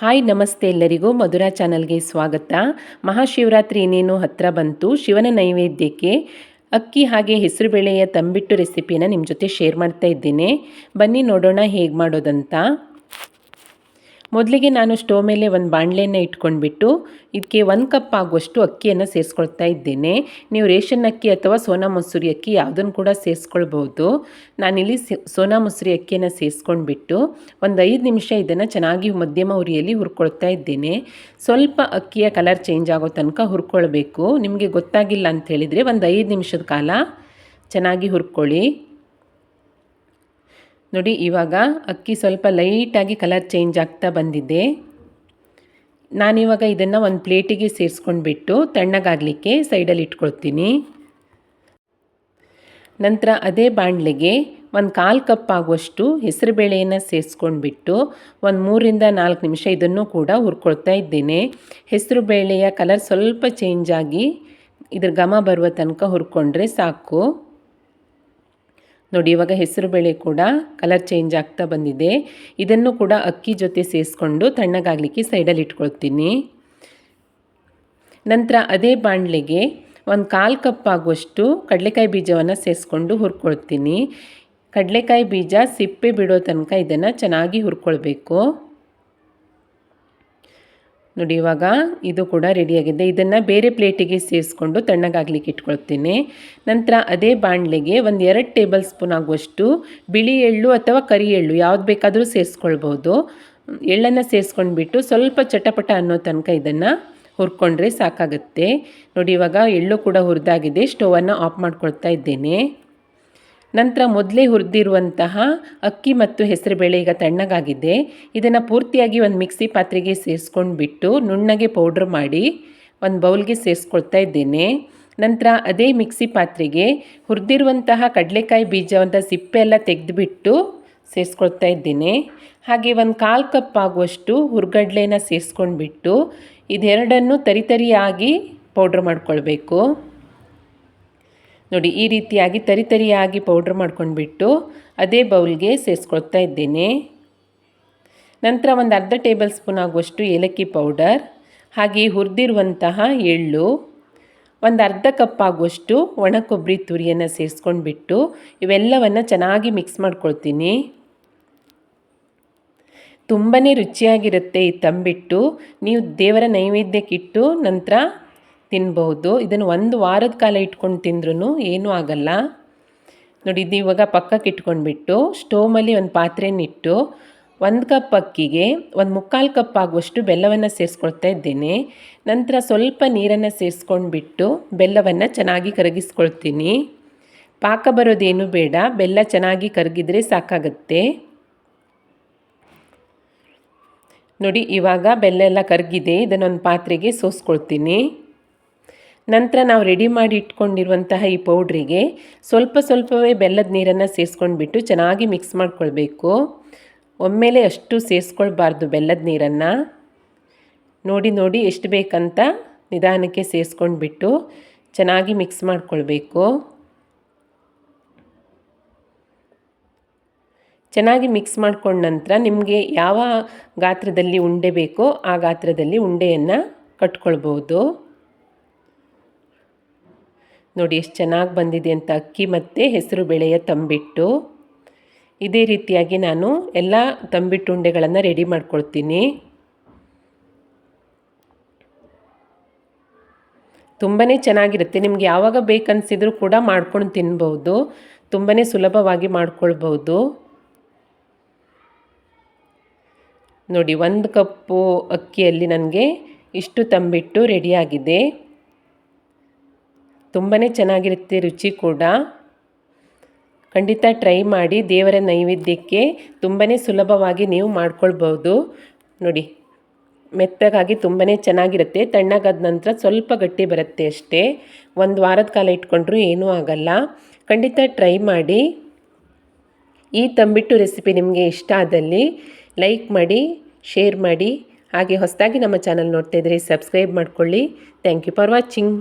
Hi, ನಮಸ್ತೆ ಎಲ್ಲರಿಗೂ ಮಧುರಾ ಚಾನಲ್ಗೆ ಸ್ವಾಗತ. ಮಹಾಶಿವರಾತ್ರಿ ಇನ್ನೇನು ಹತ್ತಿರ ಬಂತು? ಶಿವನ ನೈವೇದ್ಯಕ್ಕೆ ಅಕ್ಕಿ ಹಾಗೆ ಹೆಸರುಬೇಳೆಯ ತಂಬಿಟ್ಟು ರೆಸಿಪಿನ ನಿಮ್ಮ ಜೊತೆ ಶೇರ್ ಮಾಡ್ತಾ ಇದ್ದೀನಿ. ಬನ್ನಿ ನೋಡೋಣ ಹೇಗೆ ಮಾಡೋದಂತ. ಮೊದಲಿಗೆ ನಾನು ಸ್ಟೋವ್ ಮೇಲೆ ಒಂದು ಬಾಣಲೆಯನ್ನು ಇಟ್ಕೊಂಡ್ಬಿಟ್ಟು ಇದಕ್ಕೆ ಒಂದು ಕಪ್ ಆಗುವಷ್ಟು ಅಕ್ಕಿಯನ್ನು ಸೇರಿಸ್ಕೊಳ್ತಾ ಇದ್ದೇನೆ. ನೀವು ರೇಷನ್ ಅಕ್ಕಿ ಅಥವಾ ಸೋನಾ ಮಸೂರಿ ಅಕ್ಕಿ ಯಾವುದನ್ನು ಕೂಡ ಸೇರಿಸ್ಕೊಳ್ಬೋದು. ನಾನಿಲ್ಲಿ ಸೋನಾ ಮಸೂರಿ ಅಕ್ಕಿಯನ್ನು ಸೇರಿಸ್ಕೊಂಡ್ಬಿಟ್ಟು ಒಂದು ಐದು ನಿಮಿಷ ಇದನ್ನು ಚೆನ್ನಾಗಿ ಮಧ್ಯಮ ಉರಿಯಲ್ಲಿ ಹುರ್ಕೊಳ್ತಾ ಇದ್ದೇನೆ. ಸ್ವಲ್ಪ ಅಕ್ಕಿಯ ಕಲರ್ ಚೇಂಜ್ ಆಗೋ ತನಕ ಹುರ್ಕೊಳ್ಬೇಕು. ನಿಮಗೆ ಗೊತ್ತಾಗಿಲ್ಲ ಅಂತ ಹೇಳಿದರೆ ಒಂದು ಐದು ನಿಮಿಷದ ಕಾಲ ಚೆನ್ನಾಗಿ ಹುರ್ಕೊಳ್ಳಿ. ನೋಡಿ, ಇವಾಗ ಅಕ್ಕಿ ಸ್ವಲ್ಪ ಲೈಟಾಗಿ ಕಲರ್ ಚೇಂಜ್ ಆಗ್ತಾ ಬಂದಿದೆ. ನಾನಿವಾಗ ಇದನ್ನು ಒಂದು ಪ್ಲೇಟಿಗೆ ಸೇರಿಸ್ಕೊಂಡ್ಬಿಟ್ಟು ತಣ್ಣಗಾಗಲಿಕ್ಕೆ ಸೈಡಲ್ಲಿ ಇಟ್ಕೊಳ್ತೀನಿ. ನಂತರ ಅದೇ ಬಾಣಲೆಗೆ ಒಂದು ಕಾಲು ಕಪ್ ಆಗುವಷ್ಟು ಹೆಸರುಬೇಳೆಯನ್ನು ಸೇರಿಸ್ಕೊಂಡ್ಬಿಟ್ಟು ಒಂದು ಮೂರಿಂದ ನಾಲ್ಕು ನಿಮಿಷ ಇದನ್ನು ಕೂಡ ಹುರ್ಕೊಳ್ತಾ ಇದ್ದೇನೆ. ಹೆಸರು ಬೇಳೆಯ ಕಲರ್ ಸ್ವಲ್ಪ ಚೇಂಜ್ ಆಗಿ ಇದ್ರ ಘಮ ಬರುವ ತನಕ ಹುರ್ಕೊಂಡ್ರೆ ಸಾಕು. ನೋಡಿ, ಇವಾಗ ಹೆಸರು ಬೇಳೆ ಕೂಡ ಕಲರ್ ಚೇಂಜ್ ಆಗ್ತಾ ಬಂದಿದೆ. ಇದನ್ನು ಕೂಡ ಅಕ್ಕಿ ಜೊತೆ ಸೇರಿಸ್ಕೊಂಡು ತಣ್ಣಗಾಗಲಿಕ್ಕೆ ಸೈಡಲ್ಲಿ ಇಟ್ಕೊಳ್ತೀನಿ. ನಂತರ ಅದೇ ಬಾಣಲೆಗೆ ಒಂದು ಕಾಲು ಕಪ್ ಆಗುವಷ್ಟು ಕಡಲೆಕಾಯಿ ಬೀಜವನ್ನು ಸೇರಿಸ್ಕೊಂಡು ಹುರ್ಕೊಳ್ತೀನಿ. ಕಡಲೆಕಾಯಿ ಬೀಜ ಸಿಪ್ಪೆ ಬಿಡೋ ತನಕ ಇದನ್ನು ಚೆನ್ನಾಗಿ ಹುರ್ಕೊಳ್ಬೇಕು. ನೋಡಿ, ಇವಾಗ ಇದು ಕೂಡ ರೆಡಿಯಾಗಿದೆ ಇದನ್ನು ಬೇರೆ ಪ್ಲೇಟಿಗೆ ಸೇರಿಸ್ಕೊಂಡು ತಣ್ಣಗಾಗ್ಲಿಕ್ಕೆ ಇಟ್ಕೊಳ್ತೀನಿ. ನಂತರ ಅದೇ ಬಾಣಲೆಗೆ ಒಂದು ಎರಡು ಟೇಬಲ್ ಸ್ಪೂನ್ ಆಗುವಷ್ಟು ಬಿಳಿ ಎಳ್ಳು ಅಥವಾ ಕರಿ ಎಳ್ಳು ಯಾವ್ದು ಬೇಕಾದರೂ ಸೇರಿಸ್ಕೊಳ್ಬೋದು. ಎಳ್ಳನ್ನು ಸೇರಿಸ್ಕೊಂಡ್ಬಿಟ್ಟು ಸ್ವಲ್ಪ ಚಟಪಟ ಅನ್ನೋ ತನಕ ಇದನ್ನು ಹುರ್ಕೊಂಡ್ರೆ ಸಾಕಾಗುತ್ತೆ. ನೋಡಿ, ಇವಾಗ ಎಳ್ಳು ಕೂಡ ಹುರಿದಾಗಿದೆ. ಸ್ಟೋವನ್ನು ಆಫ್ ಮಾಡ್ಕೊಳ್ತಾ ಇದ್ದೇನೆ. ನಂತರ ಮೊದಲೇ ಹುರಿದಿರುವಂತಹ ಅಕ್ಕಿ ಮತ್ತು ಹೆಸರುಬೇಳೆ ಈಗ ತಣ್ಣಗಾಗಿದೆ. ಇದನ್ನು ಪೂರ್ತಿಯಾಗಿ ಒಂದು ಮಿಕ್ಸಿ ಪಾತ್ರೆಗೆ ಸೇರಿಸ್ಕೊಂಡ್ಬಿಟ್ಟು ನುಣ್ಣಗೆ ಪೌಡ್ರ್ ಮಾಡಿ ಒಂದು ಬೌಲ್ಗೆ ಸೇರಿಸ್ಕೊಳ್ತಾ ಇದ್ದೇನೆ. ನಂತರ ಅದೇ ಮಿಕ್ಸಿ ಪಾತ್ರೆಗೆ ಹುರಿದಿರುವಂತಹ ಕಡಲೆಕಾಯಿ ಬೀಜವಂತ ಸಿಪ್ಪೆ ಎಲ್ಲ ತೆಗೆದುಬಿಟ್ಟು ಸೇರಿಸ್ಕೊಳ್ತಾ ಇದ್ದೇನೆ. ಹಾಗೆ ಒಂದು ಕಾಲು ಕಪ್ ಆಗುವಷ್ಟು ಹುರ್ಗಡ್ಲೆನ ಸೇರಿಸ್ಕೊಂಡ್ಬಿಟ್ಟು ಇದೆರಡನ್ನು ತರಿತರಿಯಾಗಿ ಪೌಡ್ರ್ ಮಾಡ್ಕೊಳ್ಬೇಕು. ನೋಡಿ, ಈ ರೀತಿಯಾಗಿ ತರಿ ತರಿಯಾಗಿ ಪೌಡ್ರ್ ಮಾಡ್ಕೊಂಡ್ಬಿಟ್ಟು ಅದೇ ಬೌಲ್ಗೆ ಸೇರಿಸ್ಕೊಳ್ತಾ ಇದ್ದೇನೆ. ನಂತರ ಒಂದು ಅರ್ಧ ಟೇಬಲ್ ಸ್ಪೂನ್ ಆಗುವಷ್ಟು ಏಲಕ್ಕಿ ಪೌಡರ್ ಹಾಗೆ ಹುರಿದಿರುವಂತಹ ಎಳ್ಳು, ಒಂದು ಅರ್ಧ ಕಪ್ ಆಗುವಷ್ಟು ಒಣ ಕೊಬ್ಬರಿ ತುರಿಯನ್ನು ಸೇರಿಸ್ಕೊಂಡ್ಬಿಟ್ಟು ಇವೆಲ್ಲವನ್ನು ಚೆನ್ನಾಗಿ ಮಿಕ್ಸ್ ಮಾಡ್ಕೊಳ್ತೀನಿ. ತುಂಬಾ ರುಚಿಯಾಗಿರುತ್ತೆ ಈ ತಂಬಿಟ್ಟು. ನೀವು ದೇವರ ನೈವೇದ್ಯಕ್ಕಿಟ್ಟು ನಂತರ ತಿನ್ಬಹುದು. ಇದನ್ನು ಒಂದು ವಾರದ ಕಾಲ ಇಟ್ಕೊಂಡು ತಿಂದ್ರೂ ಏನೂ ಆಗಲ್ಲ. ನೋಡಿ, ಇದು ಇವಾಗ ಪಕ್ಕಕ್ಕೆ ಇಟ್ಕೊಂಡ್ಬಿಟ್ಟು ಸ್ಟೋವಲ್ಲಿ ಒಂದು ಪಾತ್ರೆನಿಟ್ಟು ಒಂದು ಕಪ್ ಅಕ್ಕಿಗೆ ಒಂದು ಮುಕ್ಕಾಲು ಕಪ್ ಆಗುವಷ್ಟು ಬೆಲ್ಲವನ್ನು ಸೇರಿಸ್ಕೊಳ್ತಾ ಇದ್ದೇನೆ. ನಂತರ ಸ್ವಲ್ಪ ನೀರನ್ನು ಸೇರಿಸ್ಕೊಂಡ್ಬಿಟ್ಟು ಬೆಲ್ಲವನ್ನು ಚೆನ್ನಾಗಿ ಕರಗಿಸ್ಕೊಳ್ತೀನಿ. ಪಾಕ ಬರೋದೇನು ಬೇಡ. ಬೆಲ್ಲ ಚೆನ್ನಾಗಿ ಕರಗಿದ್ರೆ ಸಾಕಾಗತ್ತೆ. ನೋಡಿ, ಇವಾಗ ಬೆಲ್ಲ ಎಲ್ಲ ಕರಗಿದೆ. ಇದನ್ನೊಂದು ಪಾತ್ರೆಗೆ ಸೋಸ್ಕೊಳ್ತೀನಿ. ನಂತರ ನಾವು ರೆಡಿ ಮಾಡಿ ಇಟ್ಕೊಂಡಿರುವಂತಹ ಈ ಪೌಡ್ರಿಗೆ ಸ್ವಲ್ಪ ಸ್ವಲ್ಪವೇ ಬೆಲ್ಲದ ನೀರನ್ನು ಸೇರಿಸ್ಕೊಂಡ್ಬಿಟ್ಟು ಚೆನ್ನಾಗಿ ಮಿಕ್ಸ್ ಮಾಡ್ಕೊಳ್ಬೇಕು. ಒಮ್ಮೆಲೆ ಅಷ್ಟು ಸೇರಿಸ್ಕೊಳ್ಬಾರ್ದು ಬೆಲ್ಲದ ನೀರನ್ನು. ನೋಡಿ ನೋಡಿ ಎಷ್ಟು ಬೇಕಂತ ನಿಧಾನಕ್ಕೆ ಸೇರಿಸ್ಕೊಂಡ್ಬಿಟ್ಟು ಚೆನ್ನಾಗಿ ಮಿಕ್ಸ್ ಮಾಡ್ಕೊಳ್ಬೇಕು. ಚೆನ್ನಾಗಿ ಮಿಕ್ಸ್ ಮಾಡ್ಕೊಂಡ ನಂತರ ನಿಮಗೆ ಯಾವ ಗಾತ್ರದಲ್ಲಿ ಉಂಡೆ ಬೇಕೋ ಆ ಗಾತ್ರದಲ್ಲಿ ಉಂಡೆಯನ್ನು ಕಟ್ಕೊಳ್ಬೋದು. ನೋಡಿ ಎಷ್ಟು ಚೆನ್ನಾಗಿ ಬಂದಿದೆ ಅಂತ ಅಕ್ಕಿ ಮತ್ತು ಹೆಸರು ಬೇಳೆಯ ತಂಬಿಟ್ಟು. ಇದೇ ರೀತಿಯಾಗಿ ನಾನು ಎಲ್ಲ ತಂಬಿಟ್ಟು ಉಂಡೆಗಳನ್ನು ರೆಡಿ ಮಾಡ್ಕೊಳ್ತೀನಿ. ತುಂಬಾ ಚೆನ್ನಾಗಿರುತ್ತೆ. ನಿಮ್ಗೆ ಯಾವಾಗ ಬೇಕನ್ಸಿದ್ರು ಕೂಡ ಮಾಡ್ಕೊಂಡು ತಿನ್ಬೋದು. ತುಂಬಾ ಸುಲಭವಾಗಿ ಮಾಡ್ಕೊಳ್ಬೋದು. ನೋಡಿ, ಒಂದು ಕಪ್ಪು ಅಕ್ಕಿಯಲ್ಲಿ ನನಗೆ ಇಷ್ಟು ತಂಬಿಟ್ಟು ರೆಡಿಯಾಗಿದೆ ತುಂಬಾ ಚೆನ್ನಾಗಿರುತ್ತೆ ರುಚಿ ಕೂಡ. ಖಂಡಿತ ಟ್ರೈ ಮಾಡಿ ದೇವರ ನೈವೇದ್ಯಕ್ಕೆ ತುಂಬಾ ಸುಲಭವಾಗಿ ನೀವು ಮಾಡ್ಕೊಳ್ಬೋದು ನೋಡಿ, ಮೆತ್ತಗಾಗಿ ತುಂಬಾ ಚೆನ್ನಾಗಿರುತ್ತೆ. ತಣ್ಣಗಾದ ನಂತರ ಸ್ವಲ್ಪ ಗಟ್ಟಿ ಬರುತ್ತೆ ಅಷ್ಟೇ. ಒಂದು ವಾರದ ಕಾಲ ಇಟ್ಕೊಂಡ್ರೂ ಏನೂ ಆಗಲ್ಲ. ಖಂಡಿತ ಟ್ರೈ ಮಾಡಿ. ಈ ತಂಬಿಟ್ಟು ರೆಸಿಪಿ ನಿಮಗೆ ಇಷ್ಟ ಆದಲ್ಲಿ ಲೈಕ್ ಮಾಡಿ ಶೇರ್ ಮಾಡಿ. ಹಾಗೆ ಹೊಸದಾಗಿ ನಮ್ಮ ಚಾನಲ್ ನೋಡ್ತಾ ಇದ್ದರೆ ಸಬ್ಸ್ಕ್ರೈಬ್ ಮಾಡ್ಕೊಳ್ಳಿ. Thank you for watching